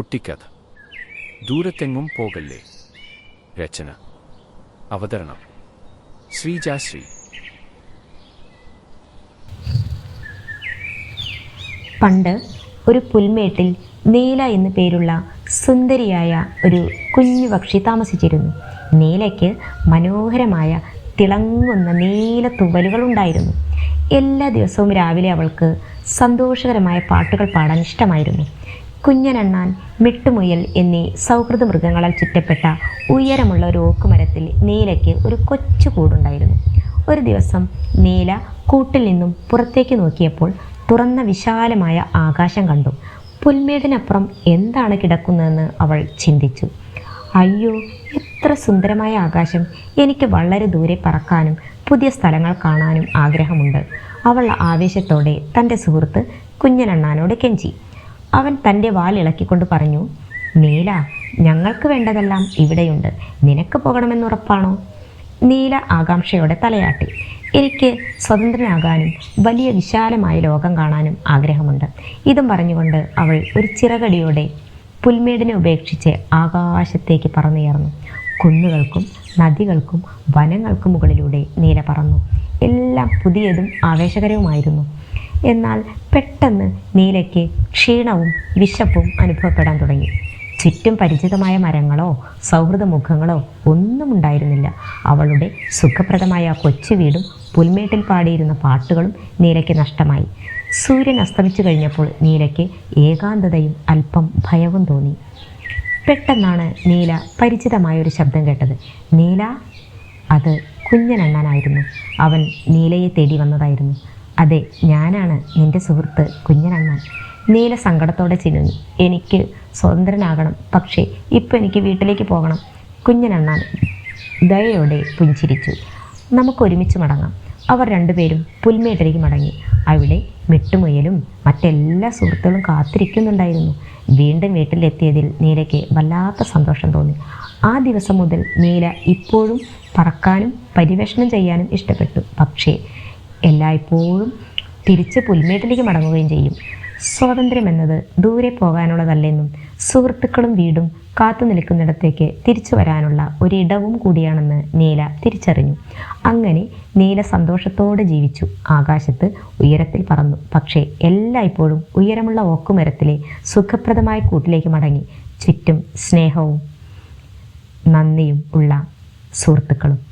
കുട്ടിക്കഥ. ദൂരത്തെങ്ങും പോകല്ലേ? രചന. അവതരണം. ശ്രീജാശ്രീ പണ്ട് ഒരു പുൽമേട്ടിൽ നീല എന്നു പേരുള്ള സുന്ദരിയായ ഒരു കുഞ്ഞു പക്ഷി താമസിച്ചിരുന്നു. നീലയ്ക്ക് മനോഹരമായ തിളങ്ങുന്ന നീല തുവലുകൾ ഉണ്ടായിരുന്നു എല്ലാ ദിവസവും രാവിലെ അവൾക്ക് സന്തോഷകരമായ പാട്ടുകൾ പാടാൻ ഇഷ്ടമായിരുന്നു. കുഞ്ഞനണ്ണാൻ മിട്ടുമുയൽ എന്നീ സൗഹൃദ മൃഗങ്ങളാൽ ചുറ്റപ്പെട്ട ഉയരമുള്ള ഒരു ഓക്കുമരത്തിൽ നീലയ്ക്ക് ഒരു കൊച്ചു കൂടുണ്ടായിരുന്നു. ഒരു ദിവസം നീല കൂട്ടിൽ നിന്നും പുറത്തേക്ക് നോക്കിയപ്പോൾ തുറന്ന വിശാലമായ ആകാശം കണ്ടു. പുൽമേടിനപ്പുറം എന്താണ് കിടക്കുന്നതെന്ന് അവൾ ചിന്തിച്ചു. അയ്യോ എത്ര സുന്ദരമായ ആകാശം. എനിക്ക് വളരെ ദൂരെ പറക്കാനും പുതിയ സ്ഥലങ്ങൾ കാണാനും ആഗ്രഹമുണ്ട്. അവൾ ആവേശത്തോടെ തന്റെ സുഹൃത്ത് കുഞ്ഞനണ്ണാനോട് കെഞ്ചി. അവൻ തന്റെ വാലിളക്കിക്കൊണ്ട് പറഞ്ഞു നീല ഞങ്ങൾക്ക് വേണ്ടതെല്ലാം ഇവിടെയുണ്ട്. നിനക്ക് പോകണമെന്നുറപ്പാണോ നീല ആകാംക്ഷയോടെ തലയാട്ടി. എനിക്ക് സ്വതന്ത്രനാകാനും വലിയ വിശാലമായ ലോകം കാണാനും ആഗ്രഹമുണ്ട്. ഇതും പറഞ്ഞുകൊണ്ട് അവൾ ഒരു ചിറകടിയോടെ പുൽമേടിനെ ഉപേക്ഷിച്ച് ആകാശത്തേക്ക് പറന്നുയർന്നു. കുന്നുകൾക്കും നദികൾക്കും വനങ്ങൾക്കും മുകളിലൂടെ നീല പറന്നു. എല്ലാം പുതിയതും ആവേശകരവുമായിരുന്നു. എന്നാൽ പെട്ടെന്ന് നീലയ്ക്ക് ക്ഷീണവും വിശപ്പും അനുഭവപ്പെടാൻ തുടങ്ങി. ചുറ്റും പരിചിതമായ മരങ്ങളോ സൗഹൃദ മുഖങ്ങളോ ഒന്നും ഉണ്ടായിരുന്നില്ല അവളുടെ സുഖപ്രദമായ കൊച്ചു വീടും പുൽമേട്ടിൽ പാടിയിരുന്ന പാട്ടുകളും നീലയ്ക്ക് നഷ്ടമായി. സൂര്യൻ അസ്തമിച്ചു കഴിഞ്ഞപ്പോൾ നീലയ്ക്ക് ഏകാന്തതയും അല്പം ഭയവും തോന്നി. പെട്ടെന്നാണ് നീല പരിചിതമായ ഒരു ശബ്ദം കേട്ടത്. നീല അത് കുഞ്ഞനണ്ണനായിരുന്നു. അവൻ നീലയെ തേടി വന്നതായിരുന്നു. അതെ ഞാനാണ് നിന്റെ സുഹൃത്ത് കുഞ്ഞനമ്മ നീല സങ്കടത്തോടെ ചിനുങ്ങി. എനിക്ക് സ്വതന്ത്രനാകണം പക്ഷേ ഇപ്പം എനിക്ക് വീട്ടിലേക്ക് പോകണം. കുഞ്ഞനണ്ണാൻ ദയയോടെ പുഞ്ചിരിച്ചു. നമുക്കൊരുമിച്ച് മടങ്ങാം. അവർ രണ്ടുപേരും പുൽമേട്ടിലേക്ക് മടങ്ങി. അവിടെ മിട്ടുമുയലും മറ്റെല്ലാ സുഹൃത്തുക്കളും കാത്തിരിക്കുന്നുണ്ടായിരുന്നു. വീണ്ടും വീട്ടിലെത്തിയതിൽ നീലയ്ക്ക് വല്ലാത്ത സന്തോഷം തോന്നി. ആ ദിവസം മുതൽ നീല ഇപ്പോഴും പറക്കാനും പരിവേഷണം ചെയ്യാനും ഇഷ്ടപ്പെട്ടു. പക്ഷേ എല്ലായ്പ്പോഴും തിരിച്ച് പുൽമേട്ടിലേക്ക് മടങ്ങുകയും ചെയ്യും. സ്വാതന്ത്ര്യം എന്നത് ദൂരെ പോകാനുള്ളതല്ലെന്നും സുഹൃത്തുക്കളും വീടും കാത്തു നിൽക്കുന്നിടത്തേക്ക് തിരിച്ചു വരാനുള്ള ഒരിടവും കൂടിയാണെന്ന് നീല തിരിച്ചറിഞ്ഞു. അങ്ങനെ നീല സന്തോഷത്തോടെ ജീവിച്ചു. ആകാശത്ത് ഉയരത്തിൽ പറന്നു. പക്ഷേ എല്ലായ്പ്പോഴും ഉയരമുള്ള ഓക്കുമരത്തിലെ സുഖപ്രദമായ കൂട്ടിലേക്ക് മടങ്ങി. ചുറ്റും സ്നേഹവും നന്ദിയും ഉള്ള സുഹൃത്തുക്കളും.